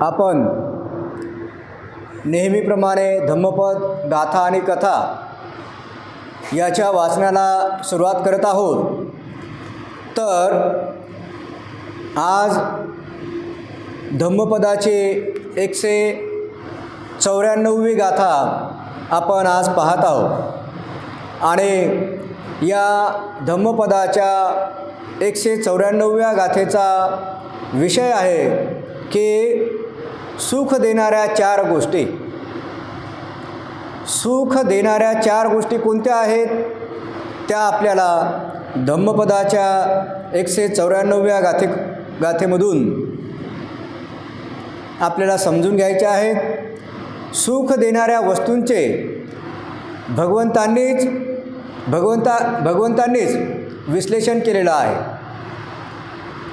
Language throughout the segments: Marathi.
आपण नेहमीप्रमाणे धम्मपद गाथा आणि कथा याच्या वाचनाला सुरुवात करत आहोत. तर आज धम्मपदाची एकशे चौऱ्याण्णववी गाथा आपण आज पाहत आहोत. आणि या धम्मपदाच्या एकशे चौऱ्याण्णवव्या गाथेचा विषय आहे की सुख देणाऱ्या चार गोष्टी. सुख देणाऱ्या चार गोष्टी कोणत्या आहेत? त्या आपल्याला धम्मपदाच्या एकशे चौऱ्याण्णवव्या गाथे गाथेमधून आपल्याला समजून घ्यायच्या आहेत सुख देणाऱ्या वस्तूंचे भगवंतांनीच भगवंता भगवंतांनीच विश्लेषण केलेलं आहे.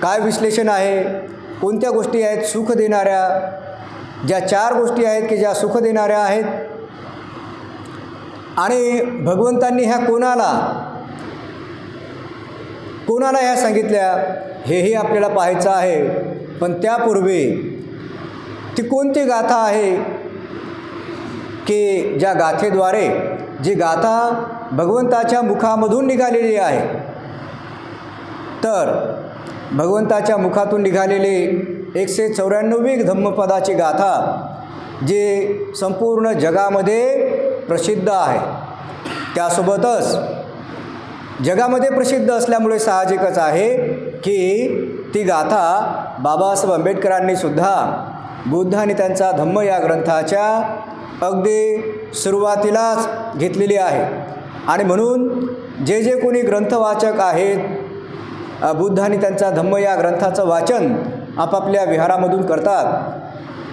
काय विश्लेषण आहे? कोणत्या गोष्टी आहेत? सुख देणाऱ्या ज्या चार गोष्टी आहेत की ज्या सुख देणाऱ्या आहेत. आणि भगवंतांनी ह्या कोणाला कोणाला ह्या सांगितल्या हेही आपल्याला पाहायचं आहे. पण त्यापूर्वी ती कोणती गाथा आहे? की ज्या गाथेद्वारे जी गाथा भगवंताच्या मुखामधून निघालेली आहे. तर भगवंताच्या मुखातून निघालेली एकशे चौऱ्याण्णवी धम्मपदाची गाथा जी संपूर्ण जगामध्ये प्रसिद्ध आहे. त्यासोबतच जगामध्ये प्रसिद्ध असल्यामुळे साहजिकच आहे की ती गाथा बाबासाहेब आंबेडकरांनी सुद्धा बुद्ध आणि त्यांचा धम्म या ग्रंथाच्या अगदी सुरुवातीलाच घेतलेली आहे. आणि म्हणून जे जे कोणी ग्रंथवाचक आहेत बुद्ध आणि त्यांचा धम्म या ग्रंथाचं वाचन आपापल्या विहारामधून करतात.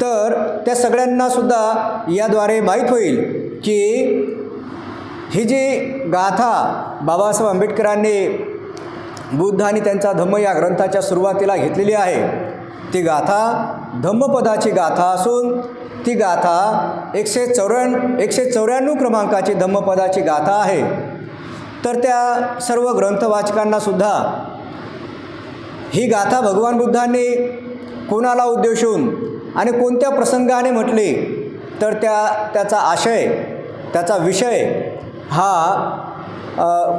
तर त्या सगळ्यांनासुद्धा याद्वारे माहीत होईल की ही जी गाथा बाबासाहेब आंबेडकरांनी बुद्ध आणि त्यांचा धम्म या ग्रंथाच्या सुरुवातीला घेतलेली आहे ती गाथा धम्मपदाची गाथा असून ती गाथा एकशे चौऱ्याण् एकशे चौऱ्याण्णव क्रमांकाची धम्मपदाची गाथा आहे. तर त्या सर्व ग्रंथवाचकांनासुद्धा ही गाथा भगवान बुद्धांनी कोणाला उद्देशून आणि कोणत्या प्रसंगाने म्हटली तर त्या त्याचा आशय त्याचा विषय हा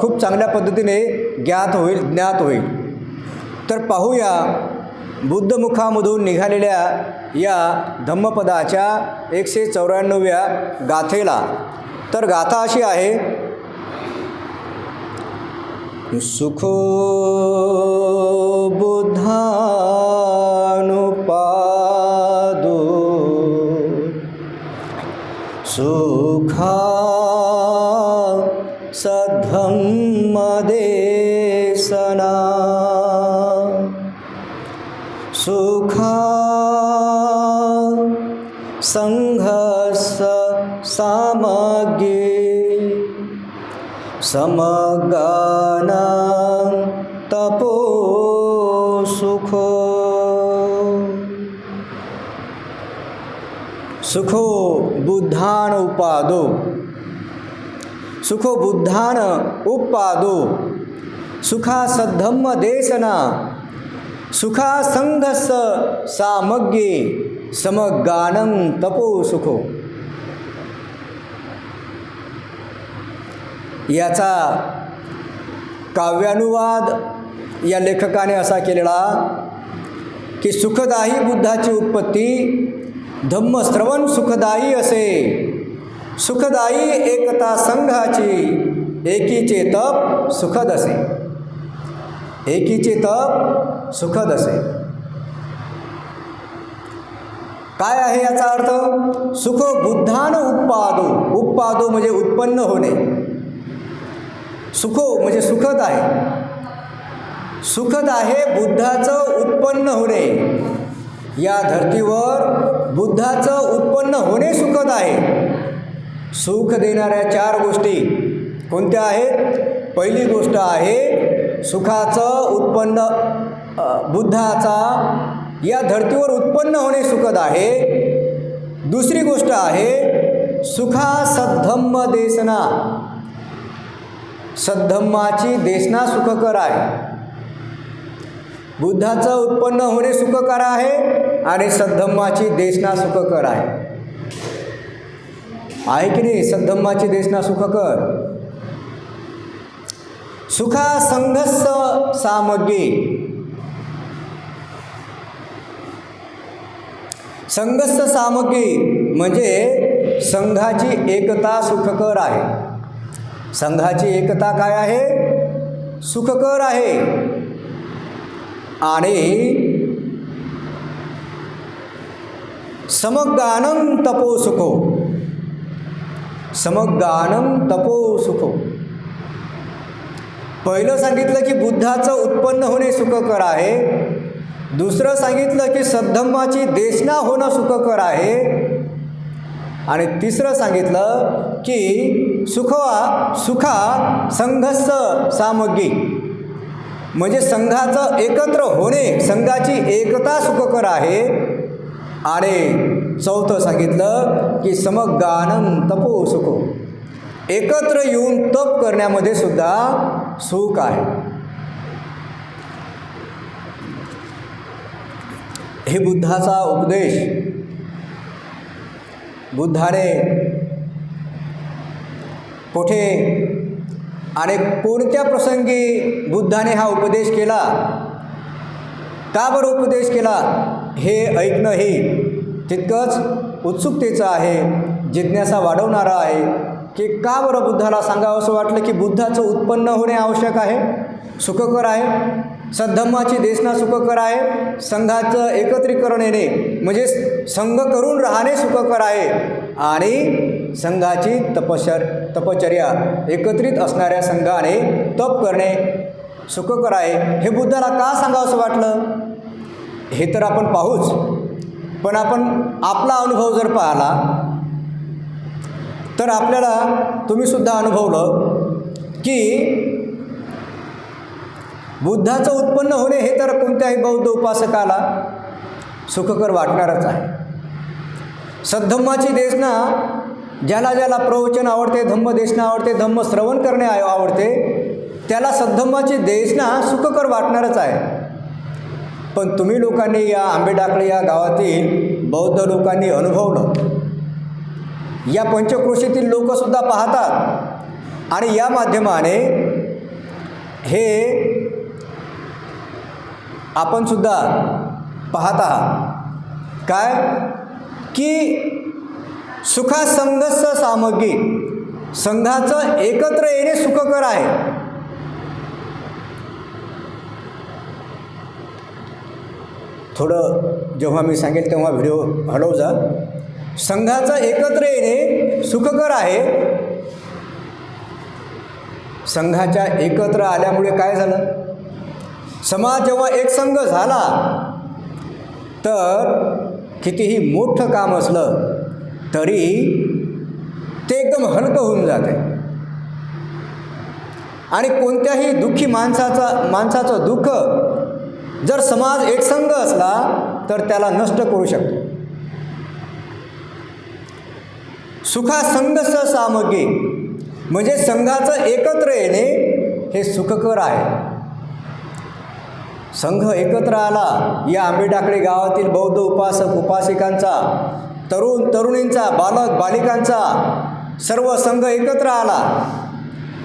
खूप चांगल्या पद्धतीने ज्ञात होईल ज्ञात होईल. तर पाहूया बुद्धमुखामधून निघालेल्या या धम्मपदाच्या एकशे चौऱ्याण्णव्या गाथेला. तर गाथा अशी आहे सुखो सुखा सद्धम्मदेशना सुखा संघस सामग्री समगाना तपो सुखो। सुखो। बुद्धान उपादो। सुखो बुद्धान उपादो। सुखा सद्धम्म देशना। सुखा संघस सामग्ये। समगानं तपो सुखो। याचा काव्यानुवाद या लेखकाने असा केलेला की सुखदाही बुद्धाची उत्पत्ती धम्मश्रवण सुखदायी असे. सुखदायी एकता संघाची एकीचे तप सुखद असे. एकीचे तप सुखद असे. काय आहे याचा अर्थ? सुख बुद्धान उत्पादो. उत्पादो म्हणजे उत्पन्न होणे. सुखो म्हणजे सुखद आहे. सुखद आहे बुद्धाचं उत्पन्न होणे. या धर्तीवर बुद्धाचं उत्पन्न होणे सुखद आहे. सुख देणाऱ्या चार गोष्टी कोणत्या आहेत? पहिली गोष्ट आहे सुखाचं उत्पन्न बुद्धाचा या धर्तीवर उत्पन्न होणे सुखद आहे. दुसरी गोष्ट आहे सुखा सद्धम्म देसना. सद्धम्माची देसना सुखकर आहे. बुद्धाचं उत्पन्न होणे सुखकर आहे आणि सद्धम्माची देशना सुखकर आहे. आहे की नाही? सद्धम्माची देशना सुखकर? सुखा संघस्स सामग्री. संघस्स सामग्री म्हणजे संघाची एकता सुखकर आहे. संघाची एकता काय आहे? सुखकर आहे. आणि समगानं तपो सुखो. समगानं तपो सुखो. पहिलं सांगितलं की बुद्धाचं उत्पन्न होणे सुखकर आहे. दुसरं सांगितलं की सद्धम्माची देशना होणं सुखकर आहे. आणि तिसरं सांगितलं की सुखवा सुखा संघस्स सामग्री म्हणजे संघाचं एकत्र होणे संघाची एकता सुखकर आहे. आणि चौथं सांगितलं की समगानं तपो सुखो. एकत्र येऊन तप करण्यामध्ये सुद्धा सुख आहे. हे बुद्धाचा उपदेश. बुद्धाने कुठे आणि कोणत्या प्रसंगी बुद्धाने हा उपदेश केला? का बरं उपदेश केला? हे ऐकणं हे तितकंच उत्सुकतेचं आहे जिज्ञासा वाढवणारा आहे की का बरं बुद्धाला सांगावं? असं वाटलं की बुद्धाचं उत्पन्न होणे आवश्यक आहे सुखकर आहे. सद्धम्माची देशना सुखकर आहे संघाचं एकत्रीकरण येणे म्हणजे संघ करून राहणे सुखकर आहे. आणि संघाची तपशर तपचर्या एकत्रित असणाऱ्या संघाने तप करणे सुखकर आहे. हे बुद्धाला का सांगावं असं वाटलं? हे तर आपण पाहूच. पण आपण आपला अनुभव जर पाहिला तर आपल्याला तुम्हीसुद्धा अनुभवलं की बुद्धाचं उत्पन्न होणे हे तर कोणत्याही बौद्ध उपासकाला सुखकर वाटणारच आहे. सद्धम्माची देशना ज्याला ज्याला प्रवचन आवडते धम्म देशना आवडते धम्म श्रवण करणे आवडते त्याला सद्धम्माची देशना सुखकर वाटणारच आहे. पण तुम्ही लोकांनी या आंबेडाकळे या गावातील बौद्ध लोकांनी अनुभवलं. या पंचक्रोशीतील लोकसुद्धा पाहतात. आणि या माध्यमाने हे आपणसुद्धा पाहत आहात. काय? की सुखा संघस्स सामग्री. संघाचं एकत्र येणे सुखकर आहे. थोडं जेव्हा मी सांगेल तेव्हा व्हिडिओ हलव जा संघाचं एकत्र येणे सुखकर आहे. संघाच्या एकत्र आल्यामुळे काय झालं? समाज जेव्हा एक संघ झाला तर कितीही मोठं काम असलं तरी ते एकदम हलकं होऊन जाते. आणि कोणत्याही दुःखी माणसाचा माणसाचं दुःख जर समाज एकसंघ असला तर त्याला नष्ट करू शकतो. सुखा संघस सामग्री म्हणजे संघाचं एकत्र येणे हे सुखकर आहे. संघ एकत्र आला या आंबेडाकडे गावातील बौद्ध उपासक उपासिकांचा तरुण तरुणींचा बालक बालिकांचा सर्व संघ एकत्र आला.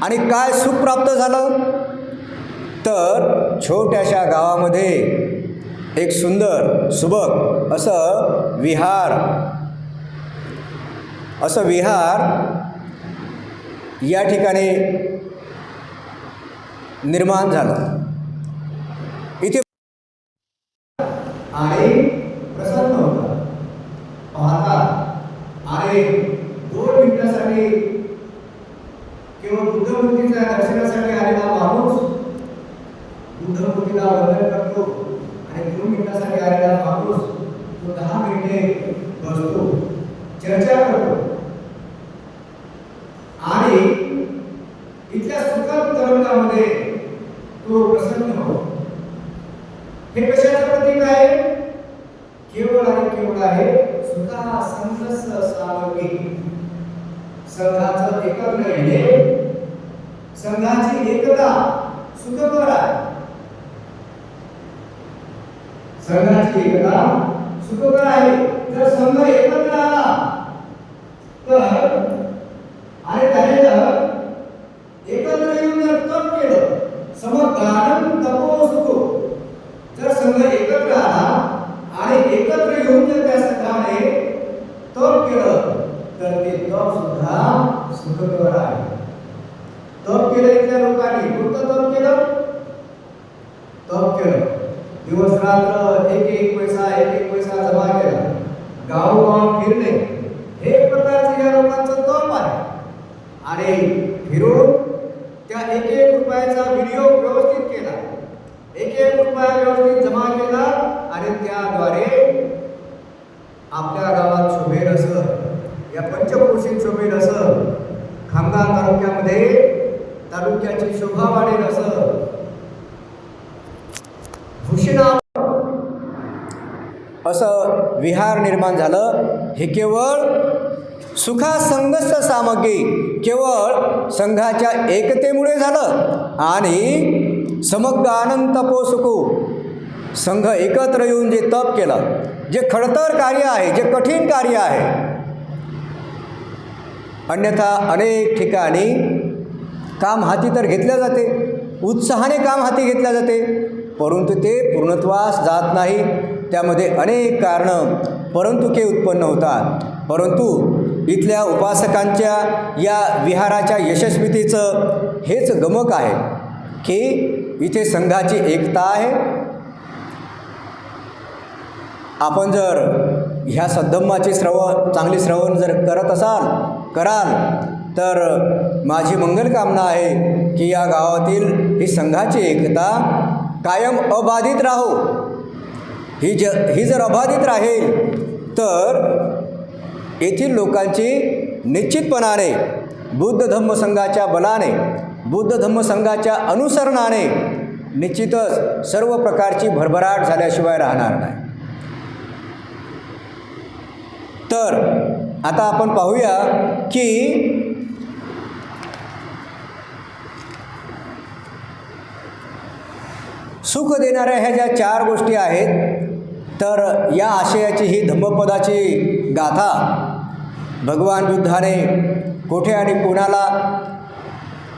आणि काय सुख प्राप्त झालं? तर छोट्याशा गावामध्ये एक सुंदर सुबक असं विहार असं विहार या ठिकाणी निर्माण झालं. इथे आणि प्रसन्न होता पाहता आणि दोन मिनिटासाठी केवळ बुद्धमूर्तीच्या दर्शनासाठी आलेला माणूस बुद्धमूर्तीला वंदन करतो आणि दोन मिनिटासाठी आलेला माणूस तो दहा मिनिटे बसतो चर्चा करतो आणि इथल्या सुखद तरंगामध्ये तो प्रसन्न होतो हे कशाचं प्रतीक आहे केवळ आणि केवळ आहे सुखा संघस सामग्री संघाचं एकत्र येणे संघाची एकता सुखकर आहे संघाची एकता सुखकर आहे जर संघ एकत्र आला तर आणि त्याने जर एकत्र येऊन जर तप केलं समगानं तपो सुखो जर संघ एकत्र आला आणि एकत्र येऊन जर त्या संघाने तप केलं तर ते तप सुद्धा सुखकर आहे. तप केलं इथल्या लोकांनी. कोणतं तप केलं? तप केलं. दिवस रात्र एक एक पैसा एक एक पैसा जमा केला. गावोगाव फिरणे हे एक या लोकांचं तप आहे. आणि फिरून त्या एक एक रुपयाचा व्हिडिओ व्यवस्थित केला एक एक रुपया व्यवस्थित जमा केला आणि त्याद्वारे आपल्या गावात शोभेल असं या पंचक्रोशीत शोभेल असं खामगाव तालुक्यामध्ये तालुक्याची शोभा वाढेल असं. असं विहार निर्माण झालं. हे केवळ सुखासंगस्त सामग्री केवळ संघाच्या एकतेमुळे झालं आणि समग्र आनंद सुखू संघ एकत्र येऊन जे तप केलं जे खडतर कार्य आहे जे कठीण कार्य आहे अन्यथा अनेक ठिकाणी काम हाती तर घेतल्या जाते उत्साहाने काम हाती घेतल्या जाते परंतु ते पूर्णत्वास जात नाही. त्यामध्ये अनेक कारणं परंतु के उत्पन्न होतात. परंतु इथल्या उपासकांच्या या विहाराच्या यशस्वीतेचं हेच गमक आहे की इथे संघाची एकता आहे आपण जर ह्या सद्धम्माचे श्रवण चांगले श्रवण जर करत असाल कराल तर माझी मंगलकामना आहे की या गावातील ही संघाची एकता कायम अबाधित राहो. ही ज ही जर अबाधित राहील तर येथील लोकांची निश्चितपणाने बुद्ध धम्म संघाच्या बलाने बुद्ध धम्म संघाच्या अनुसरणाने निश्चितच सर्व प्रकारची भरभराट झाल्याशिवाय राहणार नाही. तर आता आपण पाहूया की सुख देणाऱ्या ह्या ज्या चार गोष्टी आहेत तर या आशयाची ही धम्मपदाची गाथा भगवान बुद्धाने कोठे आणि कोणाला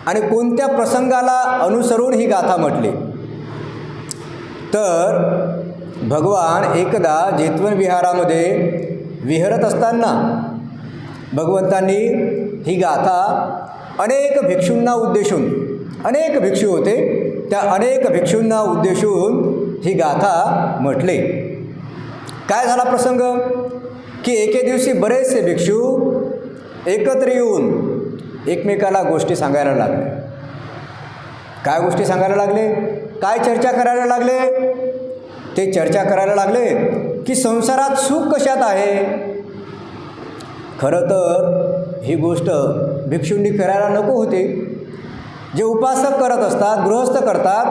आणि कोणत्या प्रसंगाला अनुसरून ही गाथा म्हटली? तर भगवान एकदा जेतवन विहारामध्ये विहरत असताना भगवंतांनी ही गाथा अनेक भिक्षूंना उद्देशून अनेक भिक्षू होते त्या अनेक भिक्षूंना उद्देशून ही गाथा म्हटले. काय झाला प्रसंग? की एके दिवशी बरेचसे भिक्षू एकत्र येऊन एकमेकाला गोष्टी सांगायला लागले. काय गोष्टी सांगायला लागले? काय चर्चा करायला लागले? ते चर्चा करायला लागले. की संसारात सुख कशात आहे? खरं तर ही गोष्ट भिक्षुंडी करायला नको होते. जे उपासक करत असतात गृहस्थ करतात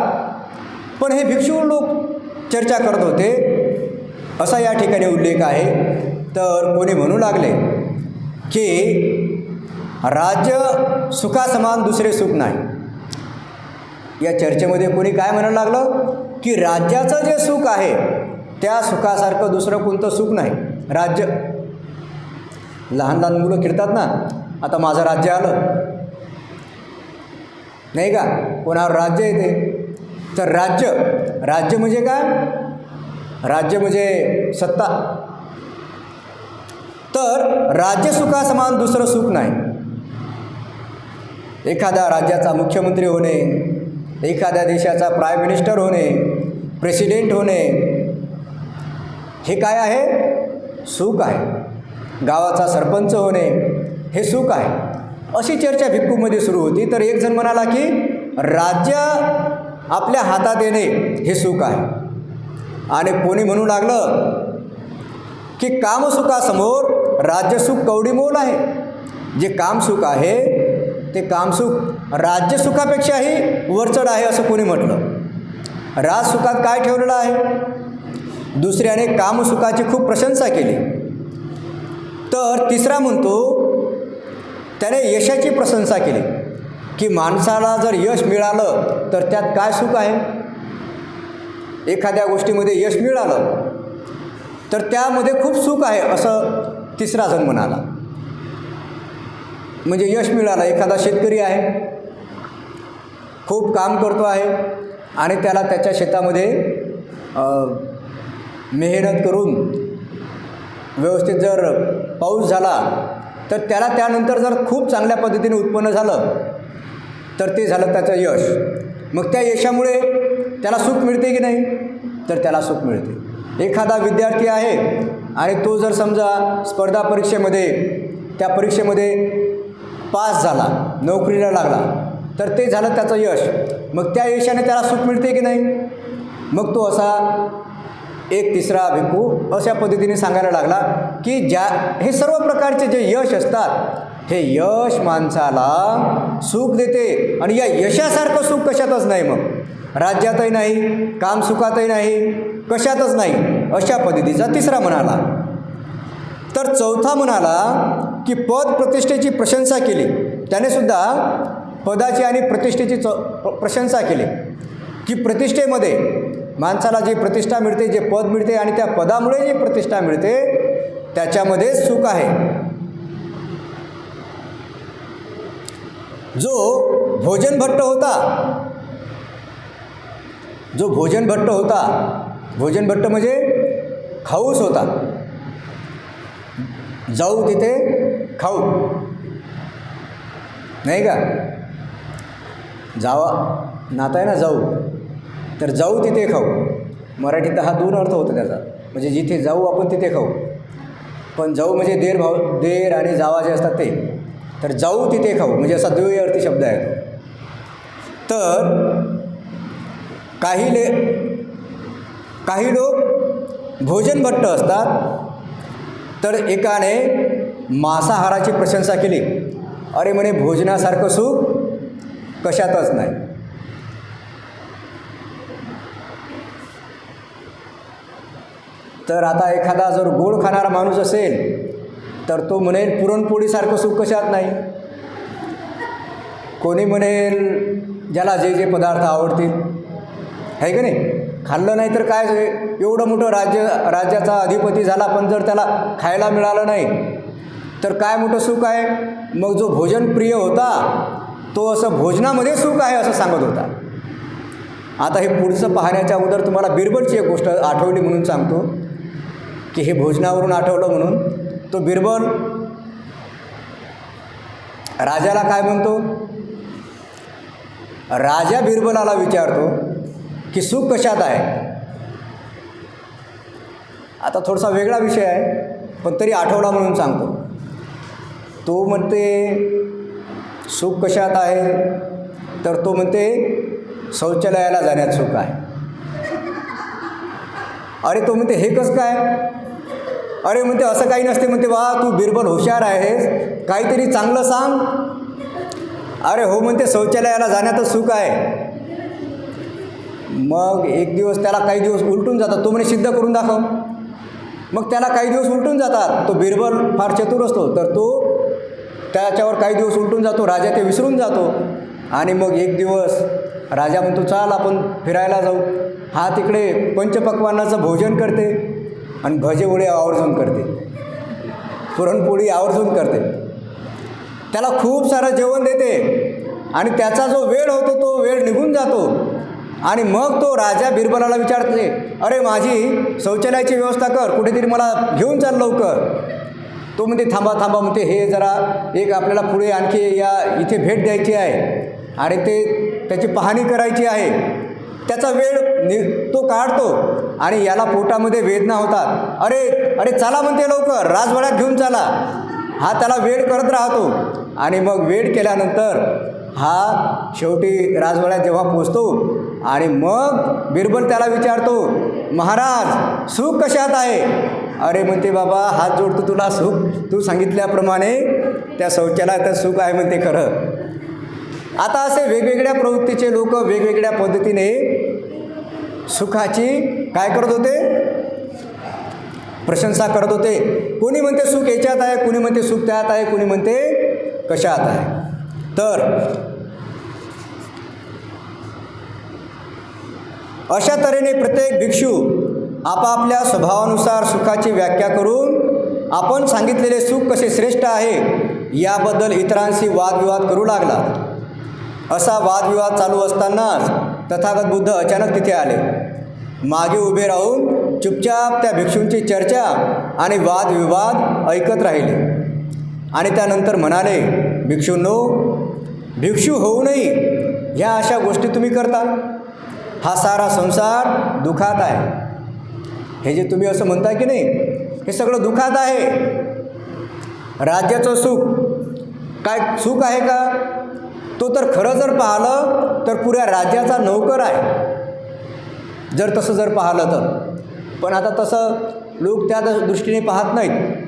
पण हे भिक्षू लोक चर्चा करत होते. असा या ठिकाणी उल्लेख आहे. तर कोणी म्हणू लागले की राज्य सुखासमान दुसरे सुख नाही. या चर्चेमध्ये कोणी काय म्हणायला लागलं? की राज्याचं जे सुख आहे त्या सुखासारखं दुसरं कोणतं सुख नाही. राज्य. लहान लहान मुलं खेळतात ना आता माझं राज्य आलं. नाही का? कोणावर राज्य येते तर राज्य. राज्य म्हणजे काय? राज्य म्हणजे सत्ता. तर राज्य सुखासमान दुसरं सुख नाही. एखाद्या राज्याचा मुख्यमंत्री होणे एखाद्या देशाचा प्राईम मिनिस्टर होणे प्रेसिडेंट होणे हे काय आहे? सुख आहे. गावाचा सरपंच होणे हे सुख आहे. अशी चर्चा भिक्कूमध्ये सुरू होती तर एक जण म्हणाला की राज्य आपल्या हातात येणे हे सुख आहे. आणि कोणी म्हणू लागलं की कामसुखासमोर राज्यसुख कवडीमोल आहे. जे कामसुख आहे ते कामसुख राज्यसुखापेक्षाही वरचढ आहे असं कोणी म्हटलं. राजसुखात काय ठेवलेलं आहे? दुसऱ्याने कामसुखाची खूप प्रशंसा केली. तर तिसरा म्हणतो त्याने यशाची प्रशंसा केली. की माणसाला जर यश मिळालं तर त्यात काय सुख आहे? एखाद्या गोष्टीमध्ये यश मिळालं तर त्यामध्ये खूप सुख आहे असं तिसरा जण म्हणाला. म्हणजे यश मिळालं एखादा शेतकरी आहे खूप काम करतो आहे आणि त्याला त्याच्या शेतामध्ये मेहनत करून व्यवस्थित जर पाऊस झाला तर त्याला त्यानंतर जर खूप चांगल्या पद्धतीने उत्पन्न झालं तर ते झालं त्याचं यश. मग त्या यशामुळे त्याला सुख मिळते की नाही? तर त्याला सुख मिळते. एखादा विद्यार्थी आहे आणि तो जर समजा स्पर्धा परीक्षेमध्ये त्या परीक्षेमध्ये पास झाला नोकरीला लागला तर ते झालं त्याचं यश. मग त्या यशाने त्याला सुख मिळते की नाही? मग तो असा एक तिसरा भिक्खू अशा पद्धतीने सांगायला लागला की ज्या हे सर्व प्रकारचे जे यश असतात हे यश माणसाला सुख देते आणि या यशासारखं सुख कशातच नाही मग. राज्यातही नाही काम सुखातही नाही कशातच नाही अशा पद्धतीचा तिसरा म्हणाला. तर चौथा म्हणाला की पद प्रतिष्ठेची प्रशंसा केली. त्याने सुद्धा पदाची आणि प्रतिष्ठेची चौ प्रशंसा केली. की प्रतिष्ठेमध्ये माणसाला जी प्रतिष्ठा मिळते जे पद मिळते आणि त्या पदामुळे जी प्रतिष्ठा मिळते त्याच्यामध्ये सुख आहे. जो भोजन भट्ट होता जो भोजन भट्ट होता भोजन भट्ट म्हणजे खाऊस होता. जाऊ तिथे खाऊ. नाही का? जावा नाता आहे ना जाऊ. तर जाऊ तिथे खाऊ. मराठीत हा दोन अर्थ होता त्याचा. म्हणजे जिथे जाऊ आपण तिथे खाऊ. पण जाऊ म्हणजे देर भाव देर आणि जावा जे असतात ते. तर जाऊ तिथे खाऊ. म्हणजे असा द्वय अर्थी शब्द आहे तर काही ले काही लोक भोजनभट्ट असतात. तर एकाने मांसाहाराची प्रशंसा केली. अरे म्हणे भोजनासारखं सुख कशातच नाही. तर आता एखादा जर गोड खाणारा माणूस असेल तर तो म्हणेल पुरणपोळीसारखं सुख कशात नाही? कोणी म्हणेल ज्याला जे जे पदार्थ आवडतील. आहे का नाही? खाल्लं नाही तर काय? एवढं मोठं राज्य राज्याचा अधिपती झाला पण जर त्याला खायला मिळालं नाही तर काय मोठं सुख आहे? मग जो भोजनप्रिय होता तो असं भोजनामध्ये सुख आहे असं सांगत होता. आता हे पुढचं पाहण्याच्या अगोदर तुम्हाला बिरबलची एक गोष्ट आठवली म्हणून सांगतो. की हे भोजनावरून आठवलं म्हणून तो बिरबल राजाला काय म्हणतो? राजा बिरबलाला विचारतो की सुख कशात आहे? आता थोडासा वेगळा विषय आहे पण तरी आठवला म्हणून सांगतो. तो म्हणते सुख कशात आहे? तर तो म्हणते शौचालयाला जाण्यात सुख आहे. अरे तो म्हणते हे कसं काय? अरे म्हणते असं काही नसते म्हणते वा तू बिरबल हुशार आहेस. काहीतरी चांगलं सांग. अरे हो म्हणते शौचालयाला जाण्याचं सुख आहे. मग एक दिवस त्याला काही दिवस उलटून जातात. तो म्हणे सिद्ध करून दाखव. मग त्याला काही दिवस उलटून जातात. तो बिरबल फार चतुर असतो. तर तो त्याच्यावर काही दिवस उलटून जातो. राजा ते विसरून जातो. आणि मग एक दिवस राजा म्हणतो चाल आपण फिरायला जाऊ. हा तिकडे पंचपक्वानाचं भोजन करते. आणि भजेवळी आवर्जून करते. पुरणपोळी आवर्जून करते. त्याला खूप सारं जेवण देते. आणि त्याचा जो वेळ होतो तो वेळ निघून जातो. आणि मग तो राजा बिरबलाला विचारते अरे माझी शौचालयाची व्यवस्था कर. कुठेतरी मला घेऊन चाल लवकर. तो म्हणते थांबा थांबा. म्हणते हे जरा एक आपल्याला पुढे आणखी या इथे भेट द्यायची आहे. आणि ते त्याची पाहणी करायची आहे. त्याचा वेळ नि तो काढतो. आणि याला पोटामध्ये वेदना होतात. अरे अरे चला म्हणते लवकर राजवाड्यात घेऊन चला. हा त्याला वेड करत राहतो. आणि मग वेड केल्यानंतर हा शेवटी राजवाड्यात जेव्हा पोचतो आणि मग बिरबल त्याला विचारतो महाराज सुख कशात आहे? अरे म्हणते बाबा हात जोडतो तुला सुख. तू सांगितल्याप्रमाणे त्या शौचालयात सुख आहे म्हणते खरं. आता असे वेगवेगळ्या प्रवृत्तीचे लोक वेगवेगळ्या पद्धतीने सुखाची काय करत होते? प्रशंसा करत होते. कोणी म्हणते सुख याच्यात आहे कोणी म्हणते सुख त्यात आहे कोणी म्हणते कशात आहे? तर अशा तऱ्हेने प्रत्येक भिक्षू आपापल्या स्वभावानुसार सुखाची व्याख्या करून आपण सांगितलेले सुख कसे श्रेष्ठ आहे याबद्दल इतरांशी वादविवाद करू लागला. असा वादविवाद चालू असतानाच तथागत बुद्ध अचानक तिथे आले. मागे उभे राहून चुपचाप त्या भिक्षूंची चर्चा आणि वादविवाद ऐकत राहिले. आणि त्यानंतर म्हणाले भिक्षूंनो भिक्षू होऊनही ह्या अशा गोष्टी तुम्ही करता? हा सारा संसार दुखात आहे. हे जे तुम्ही असं म्हणताय की नाही हे सगळं दुखात आहे. राज्याचं सुख काय सुख आहे का? तो तर खरं जर पाहिलं तर पुऱ्या राज्याचा नोकर आहे. जर तसं जर पाहिलं तर. पण आता तसं लोक त्या दृष्टीने पाहत नाहीत.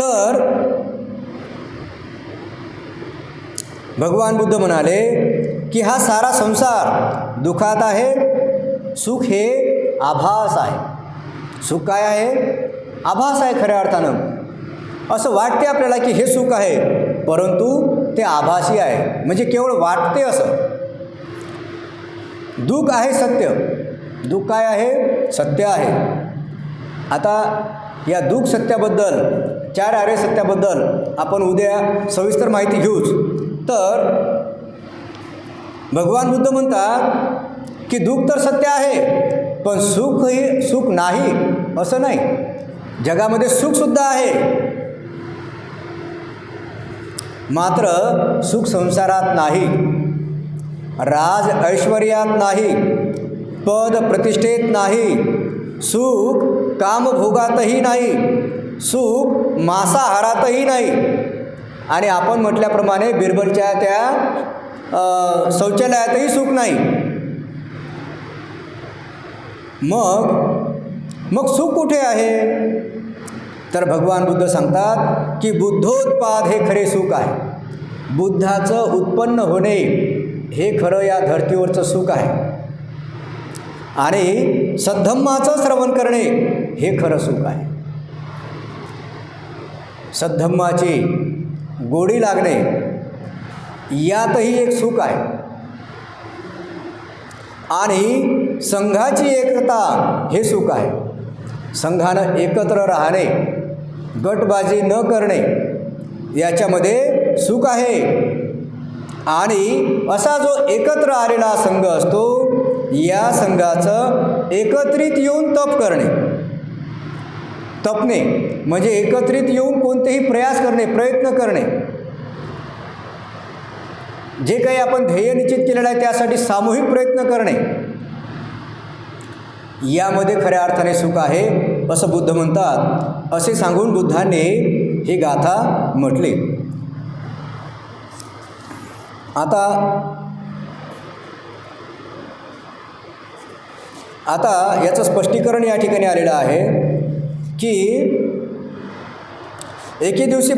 तर भगवान बुद्ध म्हणाले की हा सारा संसार दुखात आहे सुख हे आभास आहे. सुख काय आहे? आभास आहे खऱ्या अर्थानं. असं वाटते आपल्याला की हे सुख आहे परंतु ते आभासी आहे. म्हणजे केवळ वाटते असं. दुःख आहे सत्य. दुःख काय आहे? सत्य आहे. आता या दुःख सत्याबद्दल चार आर्य सत्याबद्दल आपण उद्या सविस्तर माहिती घेऊच. तर भगवान बुद्ध म्हणतात की दुःख तर सत्य आहे पण सुख ही सुख नाही असं नाही. जगामध्ये सुखसुद्धा आहे. मात्र सुख संसारात नाही. राज ऐश्वर्यात नाही पद प्रतिष्ठेत नाही सुख कामभोगातही नाही सुख मांसाहारातही नाही. आणि आपण म्हटल्याप्रमाणे बिरबलच्या त्या शौचालयातही सुख नाही. मग मग सुख कुठे आहे? तर भगवान बुद्ध सांगतात की बुद्धोत्पाद हे खरे सुख आहे. बुद्धाचं उत्पन्न होणे हे खरं या धर्तीवरचं सुख आहे. आणि सद्धम्माचं श्रवण करणे हे खरं सुख आहे. सद्धम्माची गोडी लागणे यातही एक सुख आहे. आणि संघाची एकता हे सुख आहे. संघानं एकत्र राहणे गटबाजी न करणे याच्यामध्ये सुख आहे. आणि असा जो एकत्र आलेला संघ असतो या संघाचं एकत्रित येऊन तप करणे. तपणे म्हणजे एकत्रित येऊन कोणतेही प्रयास करणे प्रयत्न करणे. जे काही आपण ध्येय निश्चित केलेलं आहे त्यासाठी सामूहिक प्रयत्न करणे. यामध्ये खऱ्या अर्थाने सुख आहे असं बुद्ध म्हणतात. असे सांगून बुद्धाने ही गाथा म्हटली. आता आता याचं स्पष्टीकरण या ठिकाणी आलेलं आहे की एके दिवशी